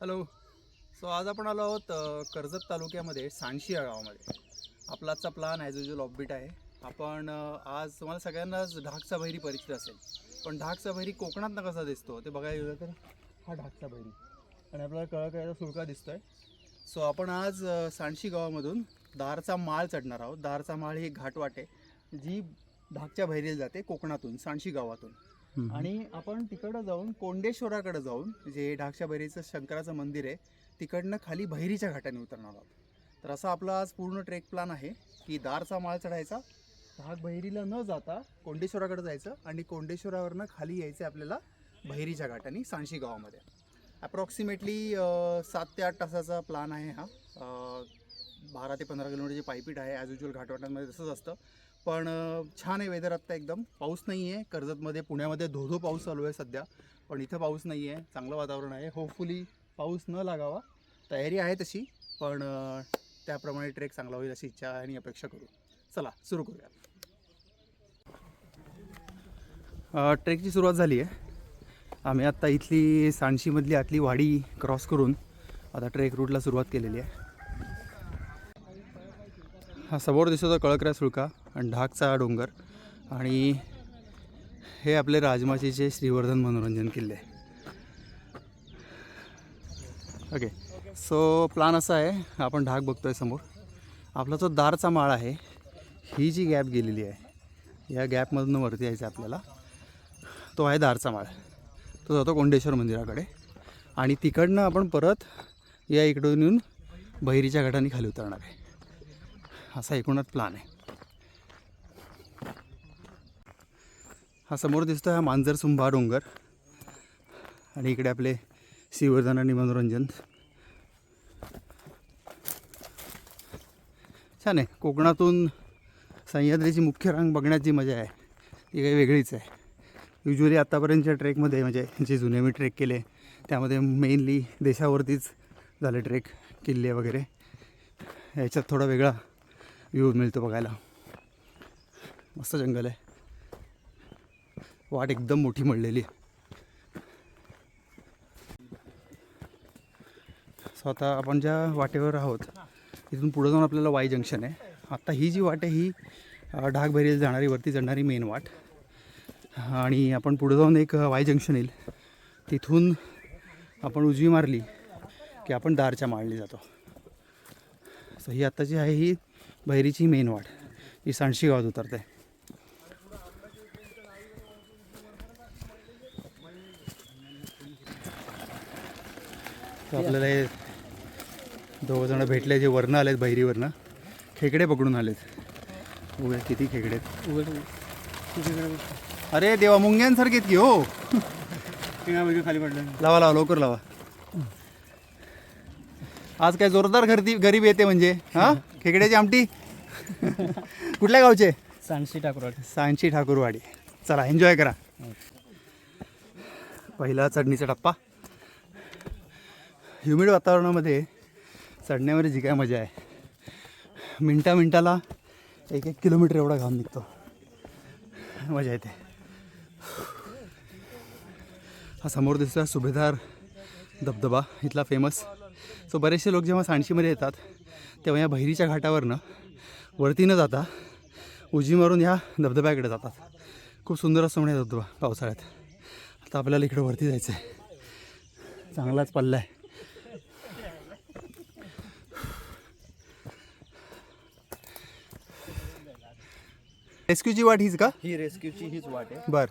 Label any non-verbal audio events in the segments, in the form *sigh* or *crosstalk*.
Hello. So आज आपण आलो आहोत कर्जत तालुक्यामध्ये सांडशी या गावामध्ये. आपला आजचा प्लान ॲज युजल ऑफबीट आहे. आपण आज तुम्हाला सगळ्यांनाच ढाकचा बहिरी परिचित असेल. पण ढाकचा बहिरी कोकणातनं कसा दिसतो? ते बघायला गेलं तर हा ढाकचा बहिरी. आणि आपल्याला कळ कळायचा सुळका आहे सो आपण आज सांडशी गावामधून दारचा माळ चढणार आहोत. दारचा माळ ही एक घाटवाट आहे जी ढाकच्या बहिरीला जाते कोकणातून सांडशी गावातून. आणि आपण तिकडं जाऊन कोंडेश्वराकडे जाऊन जे ढाकशा बहिरीचं शंकराचं मंदिर आहे तिकडनं खाली बहिरीच्या घाटाने उतरणार आहोत. तर असा आपला आज पूर्ण ट्रेक प्लॅन आहे की दारचा माळ चढायचा धाक बहिरीला न जाता कोंडेश्वराकडे जायचं आणि कोंडेश्वरावरनं खाली यायचं आपल्याला बहिरीच्या घाटाने सांशी गावामध्ये. अप्रॉक्सिमेटली सात ते आठ तासाचा प्लान आहे हा. बारा ते पंधरा किलोमीटरची पायपीट आहे ॲज युजल घाटवाटांमध्ये तसंच असतं. पण छान आहे वेदर आत्ता एकदम. पाऊस नाही आहे कर्जतमध्ये पुण्यामध्ये धो धो पाऊस चालू आहे सध्या. पण इथं पाऊस नाही आहे चांगलं वातावरण आहे. होपफुली पाऊस न लागावा. तयारी आहे तशी. पण त्याप्रमाणे ट्रेक चांगला होईल अशी इच्छा आणि अपेक्षा करू. चला सुरू करूया. ट्रेकची सुरुवात झाली आहे. आम्ही आत्ता इथली सांडशीमधली आतली वाडी क्रॉस करून आता ट्रेक रूटला सुरुवात केलेली आहे. हा समोर दिसतो कळकऱ्या सुळका. आणि ढाकचा डोंगर. आणि हे आपले राजमाचीचे श्रीवर्धन मनोरंजन किल्ले. ओके सो प्लान असा आहे आपण ढाक बघतो आहे समोर. आपला जो दारचा माळ आहे ही जी गॅप गेलेली आहे या गॅपमधून वरती यायचं आपल्याला. तो आहे दारचा माळ. तो जातो कोंडेश्वर मंदिराकडे. आणि तिकडनं आपण परत या इकडून येऊन बहिरीच्या घाटाने खाली उतरणार आहे. असा एकूणच प्लान आहे. हा समोर दिसतो हा मांजर सुंभा डोंगर. आणि इकडे आपले सिंहवर्धन आणि मनोरंजन. छान आहे. कोकणातून सह्याद्रीची मुख्य रांग बघण्याची मजा आहे ती काही वेगळीच आहे. युजली आत्तापर्यंतच्या ट्रेकमध्ये म्हणजे जे जुने मी ट्रेक केले त्यामध्ये मेनली देशावरतीच झाले ट्रेक किल्ले वगैरे. याच्यात थोडा वेगळा व्ह्यू मिळतो बघायला. मस्त जंगल आहे. वाट एकदम मोठी मळलेली आहे. सो आता आपण ज्या वाटेवर आहोत इथून पुढं जाऊन आपल्याला वाई जंक्शन आहे. आता ही जी वाट आहे ही अ, ढाकभैरीला जाणारी वरती चढणारी मेन वाट. आणि आपण पुढं जाऊन एक वाई जंक्शन येईल. तिथून आपण उजवी मारली की आपण दारच्या माळली जातो. सो ही आत्ता जी आहे ही बहिरीची मेन वाट. ही सांडशी गावात उतरते. तर आपल्याला हे दोघं जण भेटले जे वरनं आलेत बहिरीवरनं. खेकडे पकडून आलेत. उभे किती खेकडे. अरे देवा मुंग्यांसारखेत की हो? खाली पडलं. लावा लावा लवकर लावा. आज काय जोरदार गर्दी गरीब येते म्हणजे हा? खेकड्याची आमटी? कुठल्या गावचे? सांडशी ठाकूर सांची ठाकूरवाडी. चला एन्जॉय करा. पहिला चढणीचा टप्पा. ह्युमिड वातावरणामध्ये चढण्यामध्ये जी काय मजा आहे. मिनटा मिनटाला एक एक किलोमीटर एवढा घाम निघतो. मजा येते. हा समोर दिसला सुभेदार धबधबा इथला फेमस सो बरेचसे लोक जेव्हा सांडशीमध्ये येतात तेव्हा या बहिरीच्या घाटावरनं वरती न जाता उजी मारून ह्या धबधब्याकडे जातात. खूप सुंदर असतो म्हणे धबधबा पावसाळ्यात. आता आपल्याला इकडे वरती जायचं आहे चांगलाच पल्ला आहे. रेस्क्यूची वाट हीच का? ही रेस्क्यूची हीच वाट आहे. बर.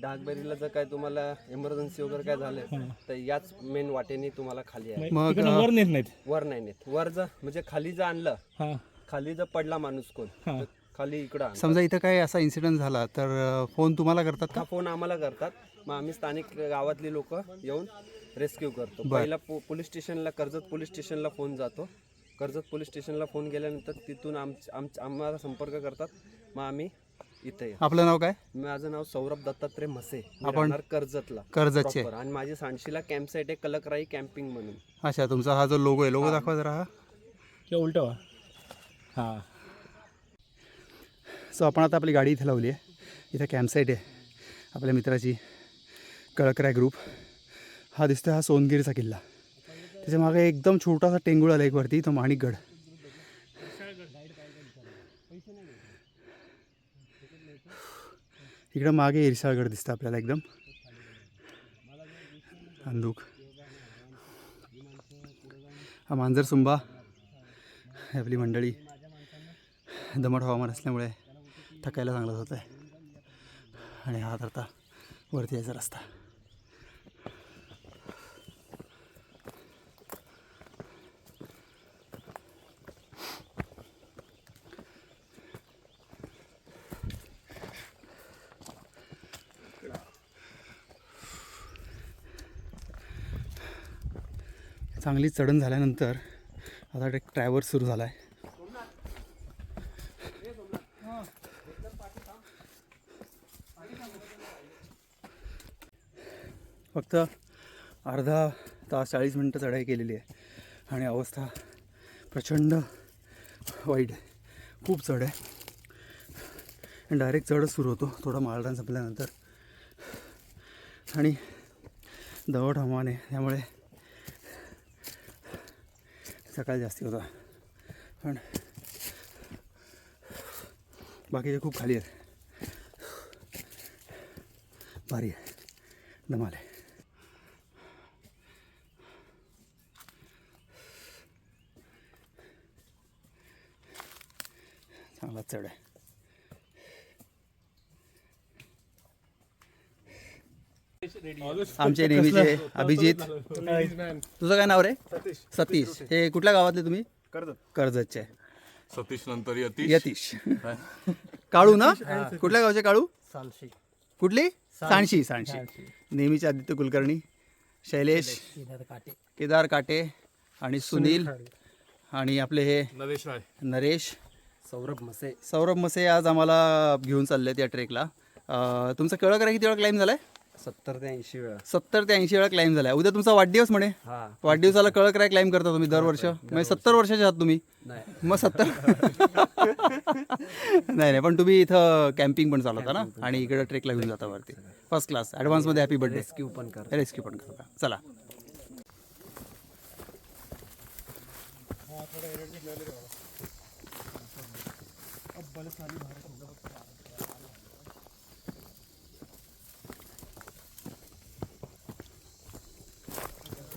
डागबेरीला जर काय तुम्हाला इमर्जन्सी वगैरे काय झालं तर याच मेन वाटेने तुम्हाला खाली आहे. मग वर नेत नाहीत? वर नाही नेत. वर जर म्हणजे खाली जर आणलं हा. खाली जर पडला माणूस कोण तर खाली इकडं. समजा इथं काय असा इन्सिडेंट झाला तर अ, फोन तुम्हाला करतात का? हा फोन आम्हाला करतात. मग आम्ही स्थानिक गावातली लोक येऊन रेस्क्यू करतो. पहिला पो- पोलीस स्टेशनला कर्जत पोलीस स्टेशनला फोन जातो. कर्जत पोलीस स्टेशनला फोन गेल्यानंतर तिथून आम आम आम्हाला संपर्क करतात. मग आम्ही इथे. आपलं नाव काय? माझं नाव सौरभ दत्तात्रय म्हसे. मी आपण- कर्जतला. कर्जतचे. आणि माझी सांडशीला कॅम्प साईट आहे कलकराई कॅम्पिंग म्हणून. अच्छा तुमचा हा जो लोगो आहे लोगो दाखवा जरा हा किंवा उलट हा. सो आपण आता आपली गाडी इथे लावली आहे. इथे कॅम्पसाईट आहे. आपल्या मित्राची कळकराय ग्रुप हा दिसतो हा सोनगिरीचा किल्ला. त्याच्यामागे एकदम छोटासा टेंगुळ आला एक वरती तो माणिकगड. इकडं मागे इरसाळगड दिसतं आपल्याला एकदम. अंदूक हा मांजरसुंबा आपली मंडळी. दमट हवामान असल्यामुळे थकायला चांगलंच होतं आहे आणि हा आता वरती यायचा रस्ता. चांगली चढण झाल्यानंतर आता एक ट्रॅव्हर्स सुरू झाला आहे फक्त अर्धा तास चाळीस मिनटं चढाई केलेली आहे. आणि अवस्था प्रचंड वाईट आहे. खूप चढ आहे. आणि डायरेक्ट चढच सुरू होतो. थोडा माळरान संपल्यानंतर. आणि दवट हवामान आहे त्यामुळे सकाळी जास्ती होता. पण बाकीचे खूप खाली आहेत. भारी आहे. धमाल आहे. चांगला चढ आहे. आमचे नेहमीचे अभिजित. तुझं काय नाव रे? सतीश. हे कुठल्या गावातले तुम्ही? कर्जतचे. सतीश नंतर यतीश. यतीश. काळू ना? कुठल्या गावचे काळू? कुठली? सांडशी सांडशी नेहमीचे आदित्य कुलकर्णी शैलेश केदार काटे आणि सुनील आणि आपले हे नरेश राय. नरेश. सौरभ मसे. सौरभ मसे आज आम्हाला घेऊन चालले त्या ट्रेकला. तुमचा केवढा करा किती वेळा क्लाइम झालाय? सत्तर ते ऐंशी वेळा. सत्तर ते ऐंशी वेळा क्लाइम झालाय. उद्या तुमचा वाढदिवस म्हणे. हा वाढदिवसाला कळ कराय क्लाइम करता तुम्ही दरवर्ष. म्हणजे सत्तर वर्षाचे आहात तुम्ही. नाही. मग सत्तर *laughs* नाही नाही पण तुम्ही इथं कॅम्पिंग पण चालवता ना? आणि इकडे ट्रेकला घेऊन जाता वरती. फर्स्ट क्लास ॲडव्हान्समध्ये हॅपी बर्थडे रेस्क्यू पण कर रेस्क्यू पण करता चला.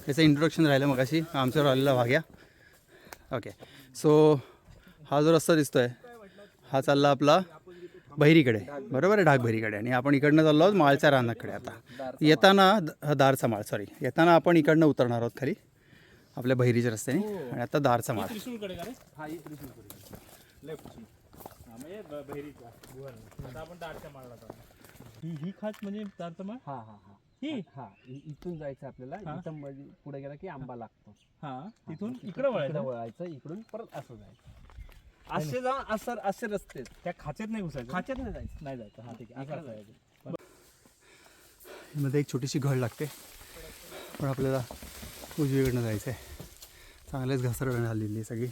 याचं इंट्रोडक्शन राहिलं मग अशी आमच्यावर आलेला भाग्या ओके सो हा जो रस्ता दिसतोय हा चालला आपला बहिरीकडे. बरोबर आहे? ढाकभैरीकडे. बहिरीकडे आणि आपण इकडनं चाललो आहोत माळच्या रानाकडे आता. येताना द- हा दारचा माळ सॉरी येताना आपण इकडनं उतरणार आहोत खाली आपल्या बहिरीच्या रस्त्याने. आणि आता दारचा माळ. ही खास म्हणजे दारचा माळ हा हा. हा? इ- इथून जायचं आपल्याला. हा. इथं मध्ये पुढे गेला की आंबा लागतो. हा. तिथून इकडं- इकडे वळायचं वळायचं इकडून परत असं जायचं. असे जाऊन असं असे रस्ते आहेत. त्या खाच्यात नाही घुसायचं? खाच्यात नाही जायचं. नाही जायचं. हा ठीक आहे. इकडं असं जायचं. मध्ये एक छोटीशी घड लागते. पण आपल्याला उजवीकडनं जायचं आहे चांगलेच घसरड झालेली आहे सगळी.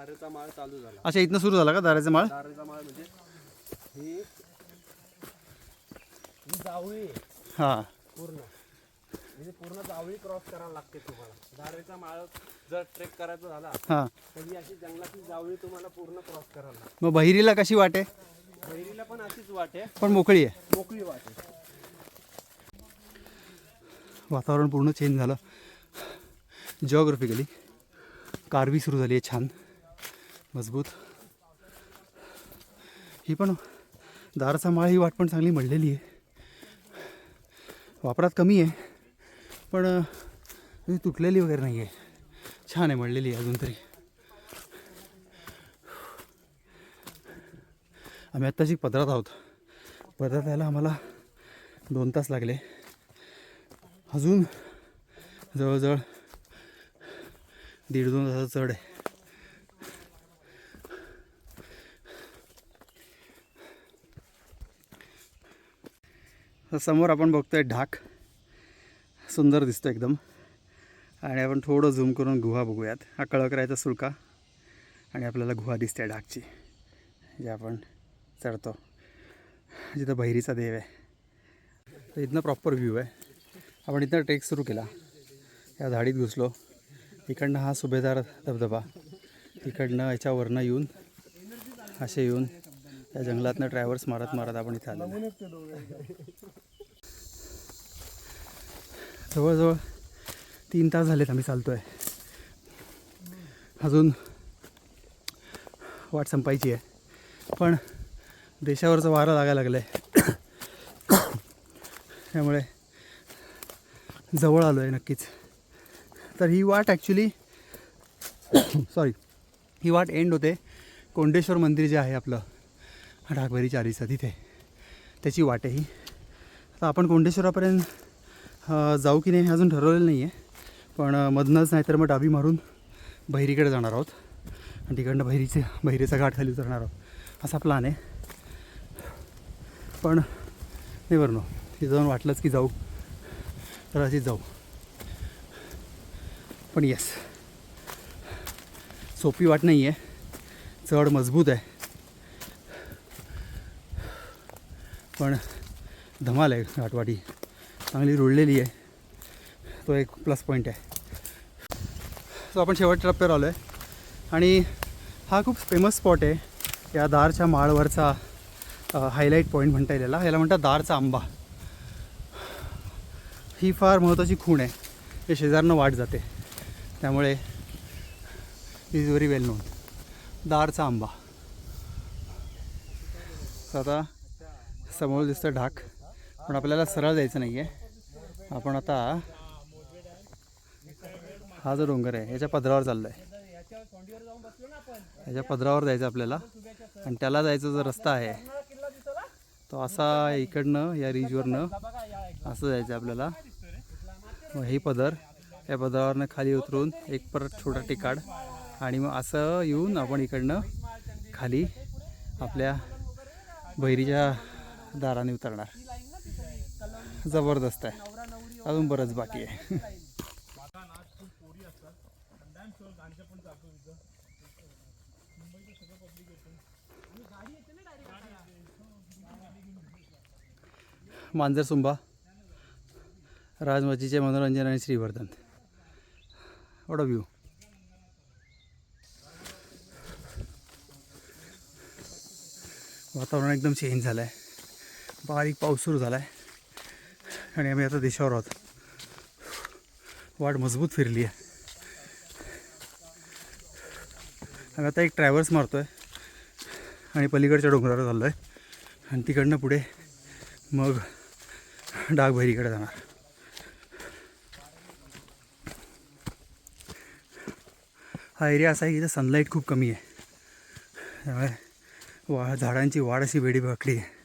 दारेचा माळ चालू झाला. अच्छा इथनं सुरू झाला का दाराचा माळ? दारेचा माळ म्हणजे ही ही जावळी आहे. हां. पूर्ण. म्हणजे पूर्ण जावळी क्रॉस करायला लागते तुम्हाला. दारेचा माळ जर ट्रेक करायचा झाला हां. तर ही अशी जंगलातली जावळी तुम्हाला पूर्ण क्रॉस करायला लागते. मग बहिरीला कशी वाट आहे? बहिरीला पण अशीच वाट आहे. पण मोकळी आहे. मोकळी वाट आहे. वातावरण पूर्ण चेंज झालं. जिओग्राफिकली कारवी सुरू झाली आहे छान. मजबूत. ही पण दाराचा माळ ही वाट पण चांगली मळलेली आहे. वापरात कमी आहे पण तुटलेली वगैरे नाही आहे छान आहे मळलेली आहे अजून तरी. आम्ही आत्ताची पदरात आहोत. पदरात यायला आम्हाला दोन तास लागले. अजून जवळजवळ दीड दोन तासाचा चढ आहे. तर समोर आपण बघतोय ढाक. सुंदर दिसतो एकदम. आणि आपण थोडं झूम करून गुहा बघूयात. हा कळकरायचा सुलका. आणि आपल्याला गुहा दिसते ढाकची. जे आपण चढतो. जिथं बहिरीचा देव आहे. तर इथनं प्रॉपर व्ह्यू आहे. आपण इथनं ट्रेक सुरू केला. या झाडीत घुसलो. इकडनं हा सुभेदार धबधबा. इकडनं याच्यावरनं येऊन असे येऊन त्या जंगलातनं ट्रॅव्हल्स मारत मारत आपण इथे आलो जवळजवळ तीन तास झालेत आम्ही चालतो आहे अजून वाट संपायची आहे पण देशावरचं वारं लागायला लागलं आहे त्यामुळे जवळ आलो आहे नक्कीच. तर ही वाट ॲक्च्युली सॉरी ही वाट एंड होते कोंडेश्वर मंदिर जे आहे आपलं ढाकभरी चारीचं तिथे. त्याची वाट आहे ही. तर आपण कोंडेश्वरापर्यंत जाऊ की नाही हे अजून ठरवलेलं नाही आहे पण अ, मधनंच नाहीतर मग डाबी मारून बहिरीकडे जाणार आहोत. आणि तिकडनं बहिरीचे बहिरीचा घाट खाली उतरणार आहोत. असा प्लॅन आहे. पण नेवर नो. तिथं जाऊन वाटलंच की जाऊ. तर अशीच जाऊ. पण येस सोपी वाट नाही आहे चढ मजबूत आहे. पण धमाल आहे घाटवाटी चांगली रुळलेली आहे. तो एक प्लस पॉईंट आहे. सो आपण शेवटच्या टप्प्यावर आलो आहे आणि हा खूप फेमस स्पॉट आहे. या दारच्या माळवरचा हायलाईट पॉईंट म्हणता येईल याला. याला म्हणतात दारचा आंबा. ही फार महत्त्वाची खूण आहे. हे शेजारनं वाट जाते. त्यामुळे इज व्हेरी वेल नोन दारचा आंबा. आता समोर दिसतं ढाक. पण आपल्याला सरळ जायचं नाही आहे आपण आता हा जो डोंगर आहे याच्या पदरावर चाललो आहे याच्या पदरावर जायचं आपल्याला. आणि त्याला जायचा जो रस्ता आहे तो असा इकडनं या रिजवरनं असं जायचं आपल्याला. मग हे पदर या पदरावरनं खाली उतरून एक परत छोटा टिकाड. आणि मग असं येऊन आपण इकडनं खाली आपल्या बहिरीच्या दाराने उतरणार. जबरदस्त आहे. अजून बरंच बाकी आहे. मांजर सुंबा राजमाचीचे मनोरंजन आणि श्रीवर्धन. वॉट व्ह्यू वातावरण एकदम चेंज झालं आहे बारीक पाऊस सुरू झाला आहे आणि आम्ही आता देशावर आहोत. वाट मजबूत फिरली आहे. आम्ही आता एक ट्रॅव्हल्स मारतो आहे आणि पलीकडच्या डोंगरावर चाललो आहे आणि तिकडनं पुढे मग डागभैरीकडे जाणार. हा एरिया असा आहे की इथं सनलाईट खूप कमी आहे. त्यामुळे वा झाडांची वाढ अशी वेडी बाकडी आहे.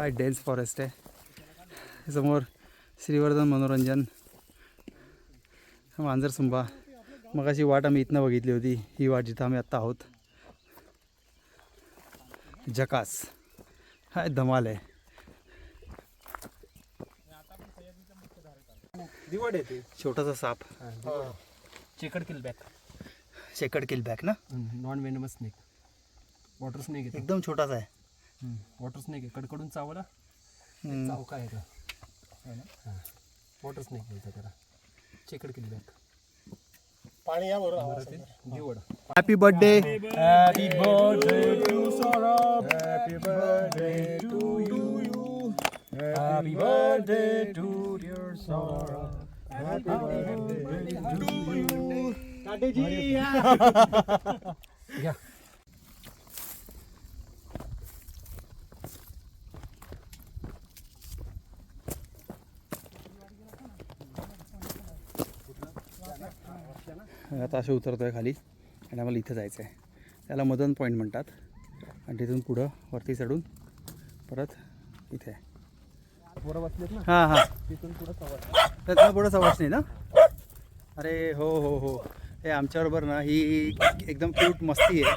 काय डेन्स फॉरेस्ट आहे समोर श्रीवर्धन मनोरंजन मांजरसुंबा मग अशी वाट आम्ही इथनं बघितली होती ही वाट जिथं आम्ही आत्ता आहोत. जकास हाय धमाल आहे. दिवड येते छोटासा साप. Checkered keelback checkered keelback ना? Non venomous snake water snake एकदम छोटासा आहे. वॉटर स्नेक आहे. कडकडून चावला हम्म. चाव काय येतं वॉटर स्नेक बोलतात त्याला. चेकड किल बॅक पाणी या बरोबर दिवड happy birthday happy birthday happy birthday to you happy birthday to your घ्या आता असे उतरतो आहे खाली आणि आम्हाला इथं जायचं आहे त्याला मदन पॉईंट म्हणतात. आणि तिथून पुढं वरती चढून परत इथे. पोरं बसलेत ना? हां हां. तिथून पुढं सवार. त्यातनं पुढं सवास नाही ना? अरे हो हो हो. हे आमच्याबरोबर ना ही एकदम क्यूट मस्ती आहे.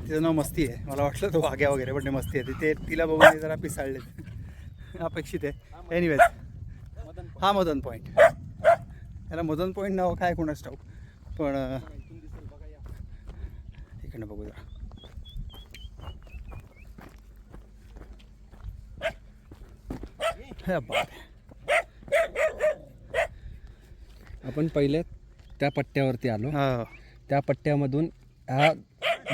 तिचं नाव मस्ती आहे. मला वाटलं तो वाघ्या वगैरे पण मस्ती आहे. ते तिला बघून जरा पिसाळले अपेक्षित आहे. एनिवेज हा मदन पॉईंट याला मदन पॉईंट नाव काय कोणाच ठाऊक? पण इकडनं बघू जरा. हे आपण पहिले त्या पट्ट्यावरती आलो. हो. त्या पट्ट्यामधून हा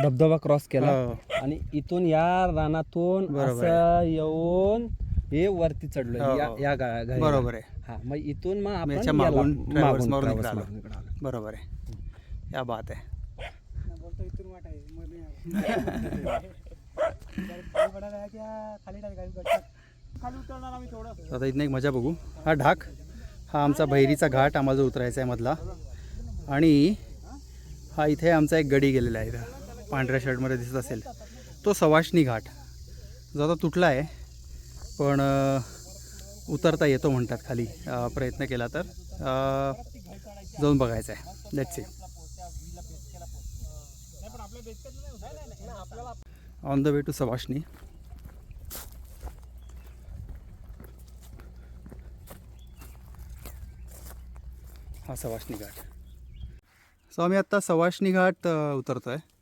धबधबा क्रॉस केला हो. आणि इथून या रानातून असं येऊन हे वरती चढलो हो, या. या. बरोबर आहे. हा मग इथून मग आपण. बरोबर आहे. या बात आहे आता इथनं एक मजा बघू. हा ढाक. हा आमचा बहिरीचा घाट आम्हाला जो उतरायचा आहे मधला. आणि हा इथे आमचा एक गडी गेलेला आहे इथं. पांढऱ्या शर्टमध्ये दिसत असेल. तो सवाष्णी घाट. जो आता तुटला आहे पण उतरता येतो म्हणतात खाली. प्रयत्न केला तर. जाऊन बघायचं आहे. Let's see on the way to Savashni हा सवाष्णी घाट. सो आम्ही आत्ता सवाष्णी घाट उतरतो आहे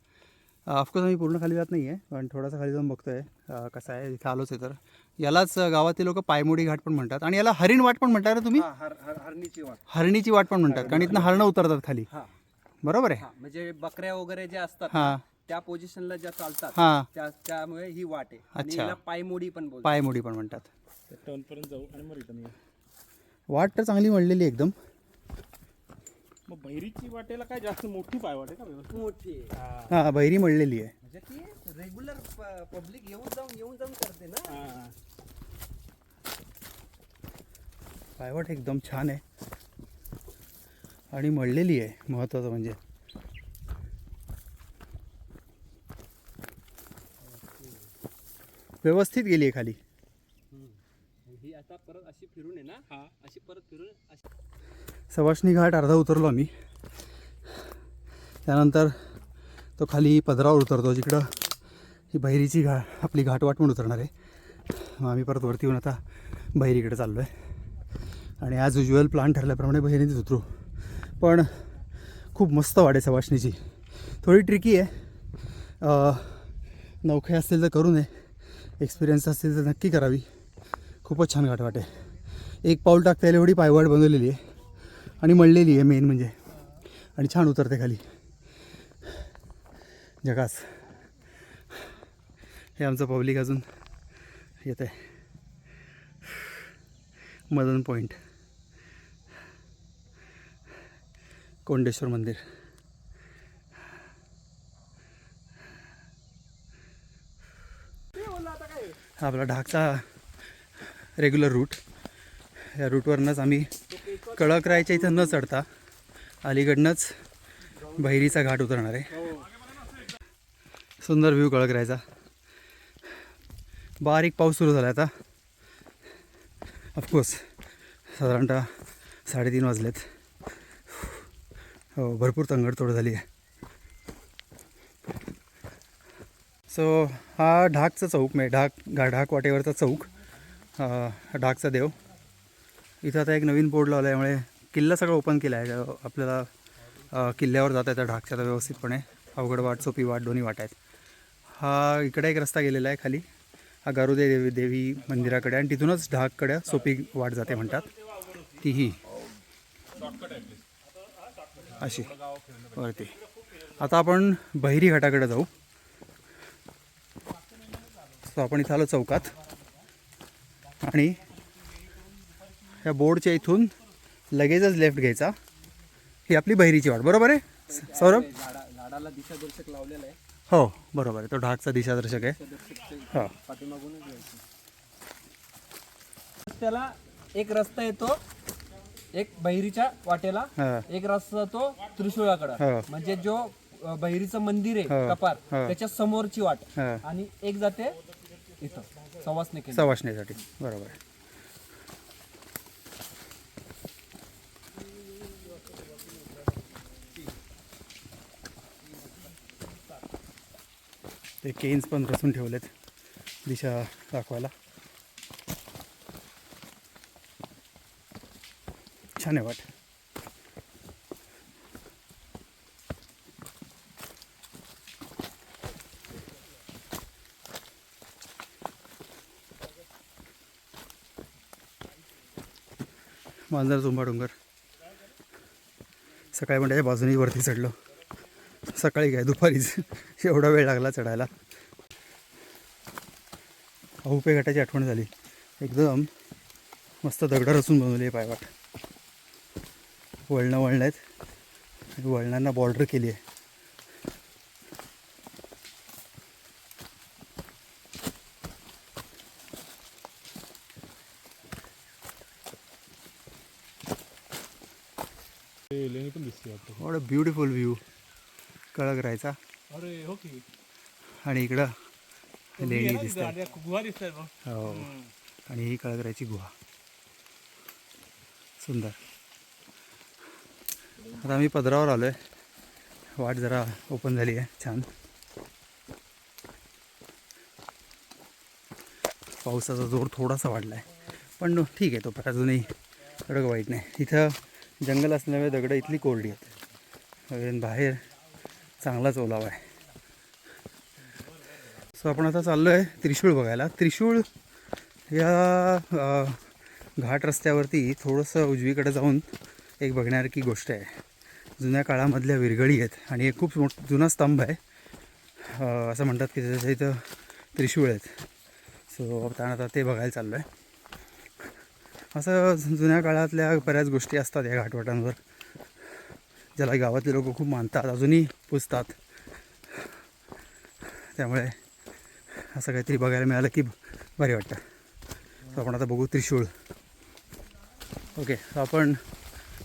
ऑफकोर्स आम्ही पूर्ण खाली जात नाही आहे पण थोडासा खाली जाऊन बघतो आहे कसं आहे इथं आलोच आहे तर. यालाच गावातील लोक पायमोडी घाट पण म्हणतात आणि याला हरिण वाट पण म्हणतात ना तुम्ही? हा, हर- हर- हरणीची वाट. हरणीची वाट पण म्हणतात. कारण इथनं हरणं उतरतात खाली. बरोबर आहे. हा म्हणजे बकऱ्या वगैरे ज्या असतात हां. त्या पोझिशनला ज्या चालतात हां. त्या त्यामुळे ही वाट आहे. आणि अच्छा. पायमोडी पण बोलतात. पायमोडी पण म्हणतात. जाऊ आणि मग रिटर्न येऊ. वाट तर चांगली म्हणलेली एकदम. मग बहिरीची वाटेला काय जास्त मोठी पाय वाटे का? व्यवस्थित मोठी आहे. हां. बहिरी म्हणलेली आहे. म्हणजे ती रेग्युलर पब्लिक येऊन जाऊन येऊन जाऊन करते ना. हा. पायवाट एकदम छान आहे. आणि मळलेली आहे महत्त्वाचं म्हणजे. व्यवस्थित गेली आहे खाली. ही आता परत अशी फिरून आहे ना? हा. अशी परत फिरून अशी सवाष्णी घाट अर्धा उतरलो आम्ही. त्यानंतर तो खाली पदरावर उतरतो जिकडं ही बहिरीची घा आपली घाटवाट पण उतरणार आहे. मग आम्ही परत वरती येऊन आता बहिरीकडे चाललो आहे आणि ॲज युजल प्लान ठरल्याप्रमाणे बहिरीनेच उतरू. पण खूप मस्त वाट आहे थोडी ट्रिकी आहे. नौखे असतील तर करू नये. एक्सपिरियन्स असतील तर नक्की करावी. खूपच छान घाट वाटे एक पाऊल टाकता येईल एवढी पायवाट बनवलेली आहे. आणि मळलेली आहे मेन म्हणजे. आणि छान उतरते खाली. जगास हे आमचं पब्लिक अजून येत आहे मदन पॉईंट कोंडेश्वर मंदिर. हा आपला ढाकचा रेग्युलर रूट या रूटवरनंच आम्ही कळकरायच्या इथं न चढता अलीकडनंच बहिरीचा घाट उतरणार आहे. सुंदर व्ह्यू कळकरायचा बारीक पाऊस सुरू झाला आता. ऑफकोर्स साधारणतः साडेतीन वाजलेत. हो भरपूर तंगडतोड झाली आहे. सो हा ढाकचा चौक म्हणजे ढाक ढाक वाटेवरचा चौक ढाकचा देव. इथं आता एक नवीन बोर्ड लावला आहे त्यामुळे किल्ला सगळं ओपन केला आहे. आपल्याला किल्ल्यावर जाता येतं ढाकच्या आता व्यवस्थितपणे. अवघड वाट सोपी वाट दोन्ही वाट आहेत. हा इकडे एक रस्ता गेलेला आहे खाली. हा गारुदे देवी देवी मंदिराकडे आणि तिथूनच ढाककडे सोपी वाट जाते म्हणतात. तीही. अशी. वरती. आता आपण बहिरी घाटाकडे जाऊ. सो आपण इथं आलो चौकात. आणि या बोर्डच्या इथून लगेचच लेफ्ट घ्यायचा. ही आपली बहिरीची वाट. बरोबर आहे? सौरभ? झाडाला दिशादर्शक लावलेला आहे हो बरोबर आहे. तो ढाकचा दिशादर्शक आहे. हा हो. त्याला एक रस्ता येतो. एक बहिरीच्या वाटेला हां. एक रस्ता येतो त्रिशूळाकडे. हो. म्हणजे जो अ, बहिरीचं मंदिर आहे. कपार. त्याच्या समोरची वाट. हां. आणि एक जाते इथं सवासने केंद्र. सवासणीसाठी. बरोबर आहे. ते केन्स पण रचून ठेवलेत दिशा दाखवायला. छान आहे वाट. मांजर झुंबा डोंगर. सकाळी म्हणजे बाजूनी वरती चढलो. सकाळी काय दुपारीच. एवढा वेळ लागला चढायला. अहुपे घाटाची आठवण झाली. एकदम मस्त दगडं रचून बनवली आहे पायवाट. वळणं वळणं आहेत आणि वळणांना बॉर्डर केली आहे. अ ब्युटिफुल व्ह्यू कळक राहायचा. अरे हो की. आणि इकडं लेणी दिसतात गुहा दिसतात हो. आणि ही कळकरायची गुहा. सुंदर. आता आम्ही पदरावर आलो आहे वाट जरा ओपन झाली आहे छान. पावसाचा जोर थोडासा वाढला आहे पण ठीक आहे तो पण अजूनही एवढं वाईट नाही. इथं जंगल असल्यामुळे दगडं इथली कोरडी आहेत. आणि बाहेर चांगलाच ओलावा आहे. सो आपण आता चाललो आहे त्रिशूळ बघायला. त्रिशूळ या घाट रस्त्यावरती थोडंसं उजवीकडे जाऊन एक बघण्यासारखी गोष्ट आहे. जुन्या काळामधल्या विरगळी आहेत आणि एक खूप मोठ जुना स्तंभ आहे. असं म्हणतात की त्याच्या इथं त्रिशूळ आहेत. सो आपण आता ते बघायला चाललो आहे असं जुन्या काळातल्या बऱ्याच गोष्टी असतात या घाटवाटांवर ज्याला गावातले लोक खूप मानतात अजूनही पुजतात. त्यामुळे असं काहीतरी बघायला मिळालं की भारी वाटतं. आपण आता बघू त्रिशूळ. ओके आपण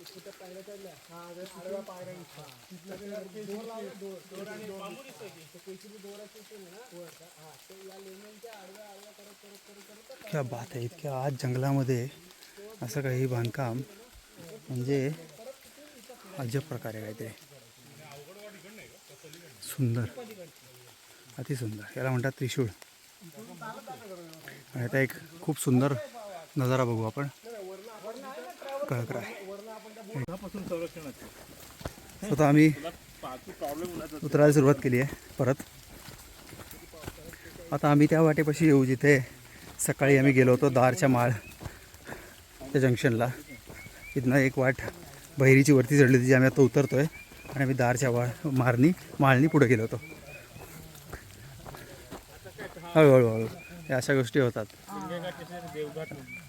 आणि क्या बात आहे इतक्या आज जंगलामध्ये असं काही बांधकाम म्हणजे अजब प्रकारे काहीतरी. सुंदर. अतिसुंदर याला म्हणतात त्रिशूळ. आणि आता एक खूप सुंदर नजारा बघू आपण. कळकर. आहे स्वतः आम्ही उतरायला सुरुवात केली आहे परत. आता आम्ही त्या वाटेपाशी येऊ जिथे सकाळी आम्ही गेलो होतो दारच्या माळ त्या जंक्शनला. तिथनं एक वाट बहिरीची वरती चढली होती जी आम्ही आता उतरतो आहे आणि आम्ही दारच्या वा मारणी माळणी पुढे गेलो होतो. हळूहळू हळू या अशा गोष्टी होतात.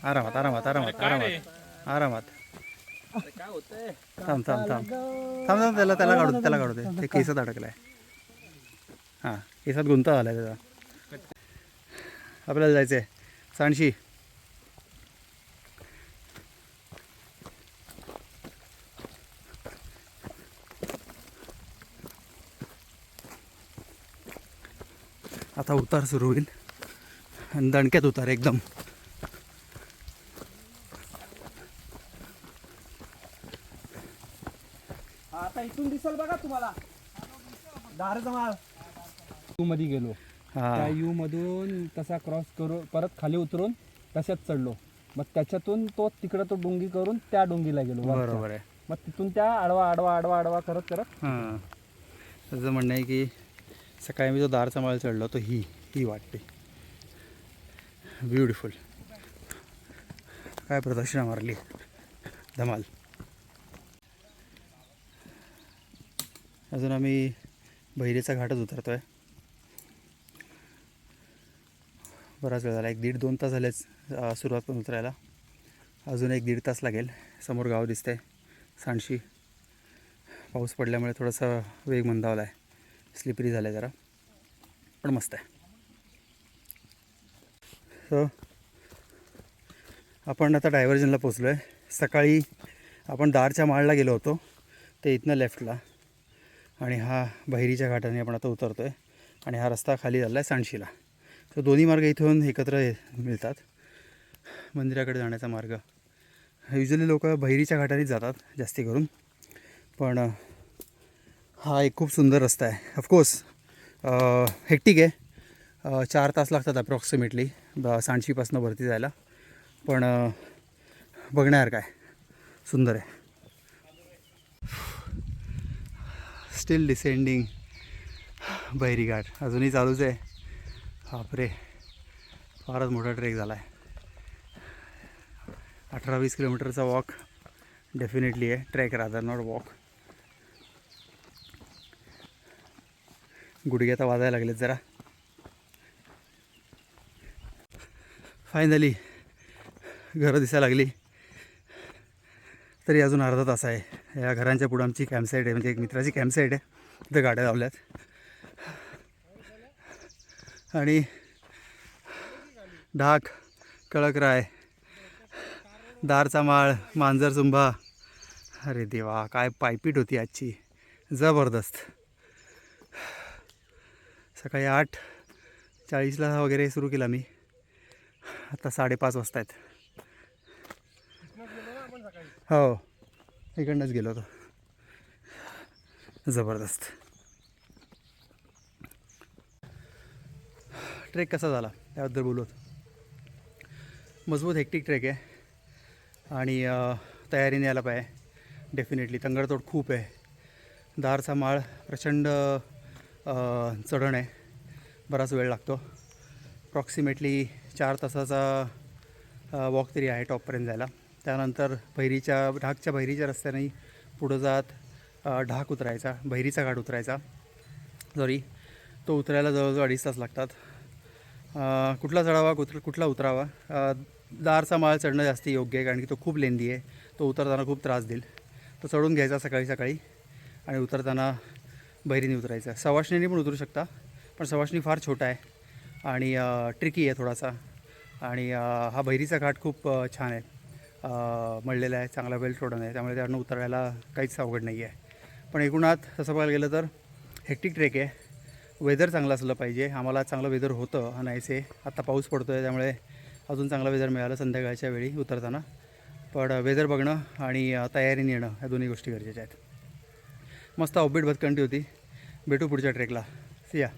आरामात आरामात आरामात आरामात. आरामात. थांब थांब थांब. थांब थांब त्याला त्याला काढू त्याला काढू दे. ते केसात अडकलाय. हां केसात गुंता झालाय त्याचा. आपल्याला जायचं आहे सांडशी. आता उतार सुरू होईल. आणि दणक्यात उतार एकदम आता इथून दिसल बघा तुम्हाला. दारचा माळ यू मध्ये गेलो. त्या यू मधून तसा क्रॉस करून परत खाली उतरून तशात चढलो. मग त्याच्यातून तो तिकडं तो डोंगी करून त्या डोंगीला गेलो. बरोबर आहे. मग तिथून त्या आडवा आडवा आडवा आडवा करत करत. हां. त्याचं म्हणणं आहे की सकाळी मी जो दारचा माळ चढलो तो ही ही वाटते. ब्युटिफुल काय प्रदक्षिणा मारली? धमाल. अजून आम्ही बहिरेचा घाटच उतरतो आहे बराच वेळ झाला एक दीड दोन तास झालेच सुरुवात पण उतरायला. अजून एक दीड तास लागेल समोर गाव दिसतंय सांडशी. पाऊस पडल्यामुळे थोडासा वेग मंदावला आहे. स्लिपरी झाला आहे जरा पण मस्त आहे. सो आपण आता डायव्हर्जनला पोचलो आहे सकाळी आपण दारच्या माळला गेलो होतो ते इथनं लेफ्टला. आणि हा बहिरीच्या घाटाने आपण आता उतरतो आहे आणि हा रस्ता खाली झाला आहे सांडशीला. तर दोन्ही मार्ग इथून एकत्र ये- मिळतात. मंदिराकडे जाण्याचा मार्ग. युजली लोक बहिरीच्या घाटानेच जातात जास्ती करून. पण हा एक खूप सुंदर रस्ता आहे. ऑफकोर्स हेक्टिक आहे. चार तास लागतात अप्रॉक्सिमेटली द सांडशीपासून वरती जायला. पण बघण्यासारखं आहे. सुंदर आहे. स्टील डिसेंडिंग बहिरी घाट अजूनही चालूच आहे. बापरे फारच मोठा ट्रेक झाला आहे अठरा वीस किलोमीटरचा वॉक डेफिनेटली आहे. ट्रेक रादर नॉट वॉक गुडघे आता वाजायला लागलेत जरा. फायनली घरं दिसायला लागली. तरी अजून अर्धा तास आहे. या घरांच्या पुढं आमची कॅम्पसाईट आहे म्हणजे एक मित्राची कॅम्पसाईट आहे. तिथं गाड्या लावल्यात. आणि ढाक कळकराय दारचा माळ मांजर चुंबा अरे देवा काय पायपीट होती आजची. जबरदस्त. सकाळी आठ चाळीसला वगैरे सुरू केला मी. आता साडेपाच वाजता आहेत हो. इकडनंच गेलो होतो. जबरदस्त. ट्रेक कसा झाला? त्याबद्दल बोलू मजबूत हेक्टिक ट्रेक आहे. आणि तयारीने यायला पाहिजे. डेफिनेटली तंगडतोड खूप आहे. दारचा माळ प्रचंड चढण आहे. बराच वेळ लागतो. अप्रॉक्सिमेटली चार तासाचा वॉक तरी आहे टॉपपर्यंत जायला. त्यानंतर बहिरीच्या ढाकच्या बहिरीच्या रस्त्याने पुढं जात ढाक उतरायचा बहिरीचा घाट उतरायचा. सॉरी तो उतरायला जवळजवळ अडीच तास लागतात. कुठला चढावा कुत्र कुठला उतरावा? दारचा माळ चढणं जास्त योग्य आहे कारण की तो खूप लेंदी आहे. तो उतरताना खूप त्रास देईल. तो चढून घ्यायचा सकाळी सकाळी आणि उतरताना बहिरीने उतरायचा. सवाशणीने पण उतरू शकता पण सवाशणी फार छोटा आहे आणि ट्रिकी आहे थोडासा. आणि हा बहिरीचा घाट खूप छान आहे. मळलेला आहे चांगला वेल ट्रोडन आहे. त्यामुळे त्यांना उतरायला काहीच अवघड नाही आहे पण एकूणात तसं बघायला गेलं तर हेक्टिक ट्रेक आहे. वेदर चांगलं असलं पाहिजे. आम्हाला चांगलं वेदर होतं नाहीसे. आत्ता पाऊस पडतो आहे त्यामुळे अजून चांगलं वेदर मिळालं संध्याकाळच्या वेळी उतरताना. पण वेदर बघणं आणि तयारी तयारीने येणं ह्या दोन्ही गोष्टी गरजेच्या आहेत. मस्त ऑफबीट भतकंटी होती. भेटू पुढच्या ट्रेकला सिया